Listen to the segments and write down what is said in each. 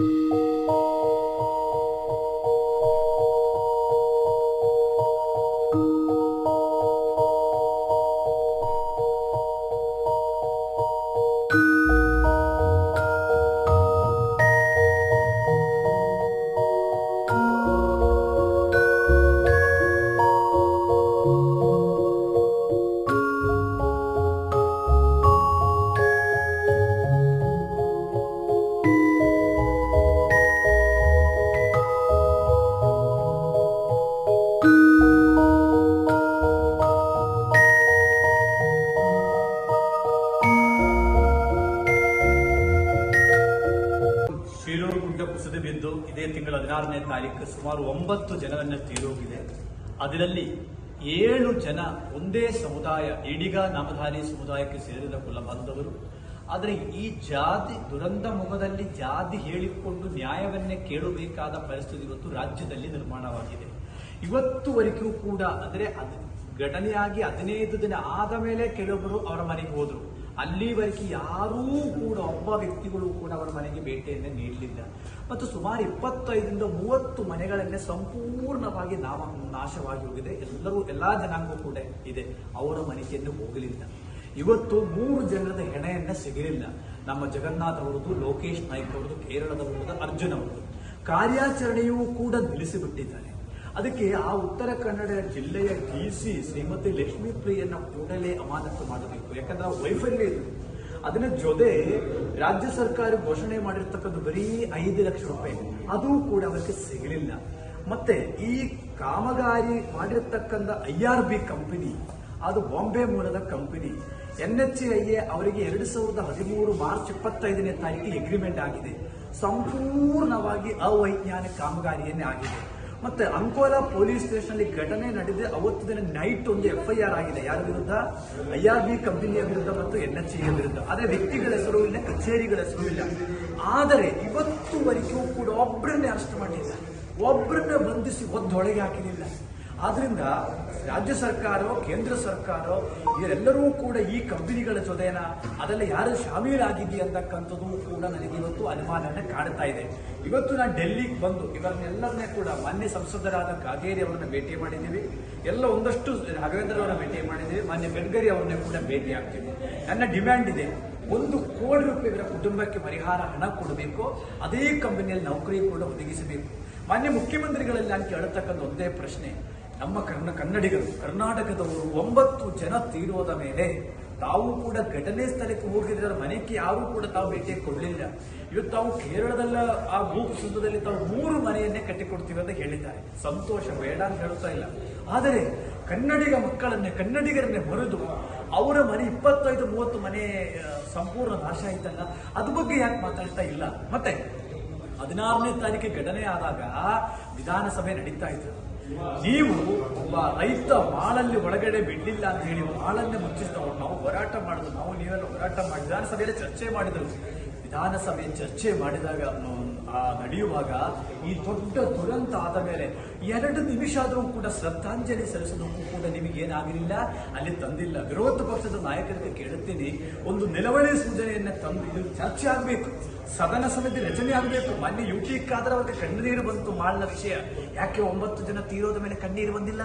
Música ತಿಂಗಳ ಹದಿನಾರನೇ ತಾರೀಕು ಸುಮಾರು ಒಂಬತ್ತು ಜನರನ್ನು ತೀರೋಗಿದೆ. ಅದರಲ್ಲಿ ಏಳು ಜನ ಒಂದೇ ಸಮುದಾಯ, ಈಡಿಗ ನಾಮಧಾರಿ ಸಮುದಾಯಕ್ಕೆ ಸೇರಿದ ಕುಲ ಬಾಂಧವರು ಆದರೆ ಈ ಜಾತಿ, ದುರಂತ ಮುಖದಲ್ಲಿ ಜಾತಿ ಹೇಳಿಕೊಂಡು ನ್ಯಾಯವನ್ನೇ ಕೇಳಬೇಕಾದ ಪರಿಸ್ಥಿತಿ ಇವತ್ತು ರಾಜ್ಯದಲ್ಲಿ ನಿರ್ಮಾಣವಾಗಿದೆ. ಇವತ್ತುವರೆಗೂ ಕೂಡ, ಅಂದರೆ ಅದು ಘಟನೆಯಾಗಿ ಹದಿನೈದು ದಿನ ಆದ ಮೇಲೆ ಕೆಲವೊಬ್ಬರು ಅವರ ಮನೆಗೆ ಹೋದರು. ಅಲ್ಲಿವರೆಗೆ ಯಾರೂ ಕೂಡ ಒಬ್ಬ ವ್ಯಕ್ತಿಗಳು ಕೂಡ ಅವರ ಮನೆಗೆ ಭೇಟಿಯನ್ನು ನೀಡಲಿಲ್ಲ. ಮತ್ತು ಸುಮಾರು ಇಪ್ಪತ್ತೈದರಿಂದ ಮೂವತ್ತು ಮನೆಗಳನ್ನೇ ಸಂಪೂರ್ಣವಾಗಿ ನಾಮ ನಾಶವಾಗಿ ಹೋಗಿದೆ. ಎಲ್ಲರೂ, ಎಲ್ಲ ಜನಾಂಗ ಕೂಡ ಇದೆ. ಅವರ ಮನೆಯನ್ನು ಹೋಗಲಿಲ್ಲ. ಇವತ್ತು ಮೂರು ಜನರದ ಹೆಣೆಯನ್ನ ಸಿಗಲಿಲ್ಲ ನಮ್ಮ ಜಗನ್ನಾಥ್ ಅವರದ್ದು, ಲೋಕೇಶ್ ನಾಯ್ಕ್ ಅವರದ್ದು ಕೇರಳದವರದ್ದು ಅರ್ಜುನ್ ಅವರದು ಕಾರ್ಯಾಚರಣೆಯೂ ಕೂಡ ನಿಲ್ಲಿಸಿಬಿಟ್ಟಿದ್ದಾರೆ. ಅದಕ್ಕೆ ಆ ಉತ್ತರ ಕನ್ನಡ ಜಿಲ್ಲೆಯ ಡಿ ಸಿ ಶ್ರೀಮತಿ ಲಕ್ಷ್ಮೀ ಪ್ರಿಯನ್ನ ಕೂಡಲೇ ಅಮಾನತು ಮಾಡಬೇಕು. ಯಾಕಂದ್ರೆ ವೈಫಲ್ಯ ಇದು. ಅದನ್ನ ಜೊತೆ ರಾಜ್ಯ ಸರ್ಕಾರ ಘೋಷಣೆ ಮಾಡಿರ್ತಕ್ಕಂಥ ಬರೀ ಐದು ಲಕ್ಷ ರೂಪಾಯಿ. ಅದು ಕೂಡ ಅವರಿಗೆ ಸಿಗಲಿಲ್ಲ. ಮತ್ತೆ ಈ ಕಾಮಗಾರಿ ಮಾಡಿರ್ತಕ್ಕಂಥ ಐ ಆರ್ ಬಿ ಕಂಪನಿ, ಅದು ಬಾಂಬೆ ಮೂಲದ company, N H I A ಅವರಿಗೆ ಎರಡು ಸಾವಿರದ ಹದಿಮೂರು ಮಾರ್ಚ್ ಇಪ್ಪತ್ತೈದನೇ ತಾರೀಕಿಗೆ ಎಗ್ರಿಮೆಂಟ್ ಆಗಿದೆ. ಸಂಪೂರ್ಣವಾಗಿ ಅವೈಜ್ಞಾನಿಕ ಕಾಮಗಾರಿಯನ್ನೇ ಆಗಿದೆ. ಮತ್ತೆ ಅಂಕೋಲಾ ಪೊಲೀಸ್ ಸ್ಟೇಷನ್ ಅಲ್ಲಿ ಘಟನೆ ನಡೆದಿದೆ. ಅವತ್ತು ದಿನ ನೈಟ್ ಒಂದು ಎಫ್ಐಆರ್ ಆಗಿದೆ. ಯಾರ ವಿರುದ್ಧ? ಐ ಆರ್ ಬಿ ಕಂಪನಿಯ ವಿರುದ್ಧ ಮತ್ತು ಎನ್ ಎಚ್ ಎ ವಿರುದ್ಧ. ಆದರೆ ವ್ಯಕ್ತಿಗಳ ಹೆಸರು ಇಲ್ಲ, ಕಚೇರಿಗಳ ಹೆಸರು ಇಲ್ಲ. ಆದರೆ ಇವತ್ತುವರೆಗೂ ಕೂಡ ಒಬ್ಬರನ್ನೇ ಅರೆಸ್ಟ್ ಮಾಡಿಲ್ಲ. ಒಬ್ಬರನ್ನ ಬಂಧಿಸಿ ಒದ್ದೊಳಗೆ ಹಾಕಿರಲಿಲ್ಲ. ಆದ್ರಿಂದ ರಾಜ್ಯ ಸರ್ಕಾರ, ಕೇಂದ್ರ ಸರ್ಕಾರ, ಇವರೆಲ್ಲರೂ ಕೂಡ ಈ ಕಂಪನಿಗಳ ಜೊತೆನ ಅದೆಲ್ಲ ಯಾರು ಶಾಮೀಲಾಗಿದ್ದಿ ಅಂತಕ್ಕಂಥದ್ದು ಕೂಡ ನನಗೆ ಇವತ್ತು ಅನುಮಾನನ ಕಾಡ್ತಾ ಇದೆ. ಇವತ್ತು ನಾನು ಡೆಲ್ಲಿಗೆ ಬಂದು ಇವರನ್ನೆಲ್ಲರನ್ನೇ ಕೂಡ ಮಾನ್ಯ ಸಂಸದರಾದ ಕಾಗೇರಿ ಅವರನ್ನ ಭೇಟಿ ಮಾಡಿದ್ದೀವಿ. ಎಲ್ಲ ಒಂದಷ್ಟು ರಾಘವೇಂದ್ರ ಅವರನ್ನ ಭೇಟಿ ಮಾಡಿದ್ದೀವಿ. ಮಾನ್ಯ ಬೆಡ್ಗರಿ ಅವರನ್ನೇ ಕೂಡ ಭೇಟಿ ಆಗ್ತೀವಿ. ನನ್ನ ಡಿಮ್ಯಾಂಡ್ ಇದೆ, ಒಂದು ಕೋಟಿ ರೂಪಾಯಿ ಇವರ ಕುಟುಂಬಕ್ಕೆ ಪರಿಹಾರ ಹಣ ಕೊಡಬೇಕು. ಅದೇ ಕಂಪನಿಯಲ್ಲಿ ನೌಕರಿ ಕೂಡ ಒದಗಿಸಬೇಕು. ಮಾನ್ಯ ಮುಖ್ಯಮಂತ್ರಿಗಳಲ್ಲಿ ನಾನು ಕೇಳತಕ್ಕಂಥ ಒಂದೇ ಪ್ರಶ್ನೆ ನಮ್ಮ ಕರ್ನ ಕನ್ನಡಿಗರು, ಕರ್ನಾಟಕದವರು ಒಂಬತ್ತು ಜನ ತೀರೋದ ಮೇಲೆ ತಾವು ಕೂಡ ಘಟನೆ ಸ್ಥಳಕ್ಕೆ ಹೋಗಿದ್ರೆ ಮನೆಗೆ ಯಾರೂ ಕೂಡ ತಾವು ಭೇಟಿ ಕೊಡಲಿಲ್ಲ. ಇವತ್ತು ತಾವು ಕೇರಳದಲ್ಲ, ಆ ಭೂ ಕುಸಿತದಲ್ಲಿ ತಾವು ಮೂರು ಮನೆಯನ್ನೇ ಕಟ್ಟಿಕೊಡ್ತೀವಿ ಅಂತ ಹೇಳಿದ್ದಾರೆ. ಸಂತೋಷ ಬೇಡ ಅಂತ ಹೇಳ್ತಾ ಇಲ್ಲ. ಆದರೆ ಕನ್ನಡಿಗ ಮಕ್ಕಳನ್ನೇ, ಕನ್ನಡಿಗರನ್ನೇ ಹೊರದು ಅವರ ಮನೆ ಇಪ್ಪತ್ತೈದು, ಮೂವತ್ತು ಮನೆ ಸಂಪೂರ್ಣ ನಾಶ ಆಯ್ತಲ್ಲ? ಅದ್ರ ಬಗ್ಗೆ ಯಾಕೆ ಮಾತಾಡ್ತಾ ಇಲ್ಲ? ಮತ್ತೆ ಹದಿನಾರನೇ ತಾರೀಕಿಗೆ ಘಟನೆ ಆದಾಗ ವಿಧಾನಸಭೆ ನಡೀತಾ ಇತ್ತು. ನೀವು ಒಬ್ಬ ರೈತ ಮಾಳಲ್ಲಿ ಒಳಗಡೆ ಬಿಡಲಿಲ್ಲ ಅಂತ ಹೇಳಿ ಮಾಳನ್ನೇ ಮುಚ್ಚಿಸ್ತವ್ರು ನಾವು ಹೋರಾಟ ಮಾಡಿದ್ರು. ನಾವು ನೀವೆಲ್ಲ ಹೋರಾಟ ಮಾಡಿ ವಿಧಾನಸಭೆಯಲ್ಲಿ ಚರ್ಚೆ ಮಾಡಿದರು. ವಿಧಾನಸಭೆ ಚರ್ಚೆ ಮಾಡಿದಾಗ ನಡೆಯುವಾಗ ಈ ದೊಡ್ಡ ದುರಂತ ಆದ ಮೇಲೆ ಎರಡು ನಿಮಿಷ ಆದರೂ ಕೂಡ ಶ್ರದ್ಧಾಂಜಲಿ ಸಲ್ಲಿಸೋದಕ್ಕೂ ಕೂಡ ನಿಮಗೆ ಏನಾಗಲಿಲ್ಲ ಅಲ್ಲಿ ತಂದಿಲ್ಲ. ವಿರೋಧ ಪಕ್ಷದ ನಾಯಕರಿಗೆ ಕೇಳುತ್ತೀನಿ. ಒಂದು ನಿಲವಳಿ ಸೂಚನೆಯನ್ನು ತಂದು ಇದು ಚರ್ಚೆ ಆಗಬೇಕು. ಸದನ ಸಮಿತಿ ರಚನೆ ಆಗಬೇಕು. ಮಾನ್ಯ ಯು ಟಿ ಖಾದರ್ ಅವರಿಗೆ ಕಣ್ಣೀರು ಬಂತು ಮಾಡಿದ ವಿಷಯ. ಯಾಕೆ ಒಂಬತ್ತು ಜನ ತೀರೋದ ಮೇಲೆ ಕಣ್ಣೀರು ಬಂದಿಲ್ಲ?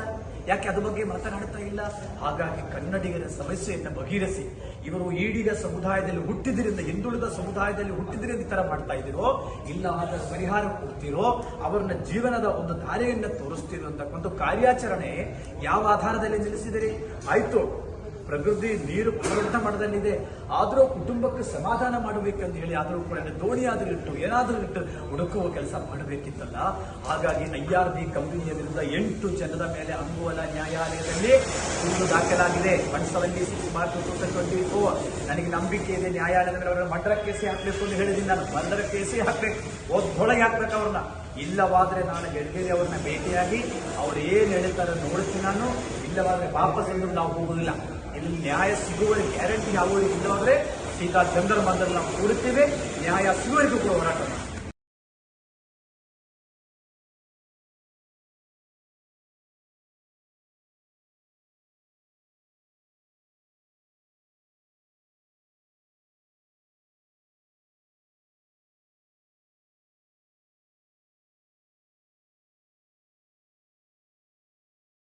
ಯಾಕೆ ಅದ್ರ ಬಗ್ಗೆ ಮಾತನಾಡ್ತಾ ಇಲ್ಲ? ಹಾಗಾಗಿ ಕನ್ನಡಿಗರ ಸಮಸ್ಯೆಯನ್ನು ಬಗೆಹರಿಸಿ, ಇವರು ಈಡಿಗ ಸಮುದಾಯದಲ್ಲಿ ಹುಟ್ಟಿದ್ರಿಂದ, ಹಿಂದುಳಿದ ಸಮುದಾಯದಲ್ಲಿ ಹುಟ್ಟಿದ್ರಿಂದ ಈ ತರ ಮಾಡ್ತಾ ಇದ್ದೀರೋ, ಇಲ್ಲ ಅದರ ಪರಿಹಾರ ಕೊಡ್ತೀರೋ, ಅವರನ್ನ ಜೀವನದ ಒಂದು ದಾರಿಯನ್ನು ತೋರಿಸ್ತಿರೋ ಅಂತಕ್ಕಂಥ ಕಾರ್ಯಾಚರಣೆ ಯಾವ ಆಧಾರದಲ್ಲಿ ನಿಲ್ಲಿಸಿದಿರಿ? ಆಯ್ತು. ಪ್ರಕೃತಿ ನೀರು ಪರಿವರ್ತನೆ ಮಾಡದಲ್ಲಿದೆ. ಆದರೂ ಕುಟುಂಬಕ್ಕೆ ಸಮಾಧಾನ ಮಾಡಬೇಕಂತ ಹೇಳಿ ಆದರೂ ಕೂಡ ದೋಣಿ ಆದರೂ ಇಟ್ಟು, ಏನಾದರೂ ಇಟ್ಟು ಹುಡುಕುವ ಕೆಲಸ ಮಾಡಬೇಕಿತ್ತಲ್ಲ? ಹಾಗಾಗಿ ಐ ಆರ್ ಬಿ ಕಂಪನಿಯ ವಿರುದ್ಧ ಎಂಟು ಜನರ ಮೇಲೆ ಅಂಗುವಲ ನ್ಯಾಯಾಲಯದಲ್ಲಿ ದೂರು ದಾಖಲಾಗಿದೆ. ಒನ್ ಸೆವೆಂಟಿ ನನಗೆ ನಂಬಿಕೆ ಇದೆ, ನ್ಯಾಯಾಲಯದ ಮೇಲೆ ಅವರ ಮರ್ಡರ್ ಕೇಸೇ ಹಾಕಬೇಕು ಅಂತ ಹೇಳಿದ್ದೀನಿ. ನಾನು ಮರ್ಡರ್ ಕೇಸೇ ಹಾಕ್ಬೇಕು. ಒಳಗೆ ಹಾಕ್ಬೇಕು ಅವ್ರನ್ನ. ಇಲ್ಲವಾದರೆ ನಾನು ಗೆಡ್ಗೇರಿ ಅವ್ರನ್ನ ಭೇಟಿಯಾಗಿ ಅವ್ರು ಏನು ಹೇಳ್ತಾರೆ ನೋಡ್ತೀನಿ ನಾನು. ಇಲ್ಲವಾದರೆ ವಾಪಸ್ ನಾವು ಹೋಗುದಿಲ್ಲ. ಇಲ್ಲಿ ನ್ಯಾಯ ಸಿಗುವ ಗ್ಯಾರಂಟಿ ಆಗುವವರೆಗೆ ಇಲ್ಲವಾದ್ರೆ ಸೀದಾ ಚಂದ್ರ ಮಂದಿರ ನಾವು ಕೂಡುತ್ತೇವೆ ನ್ಯಾಯ ಸಿಗುವವರೆಗೂ ಕೂಡ ಹೋರಾಟ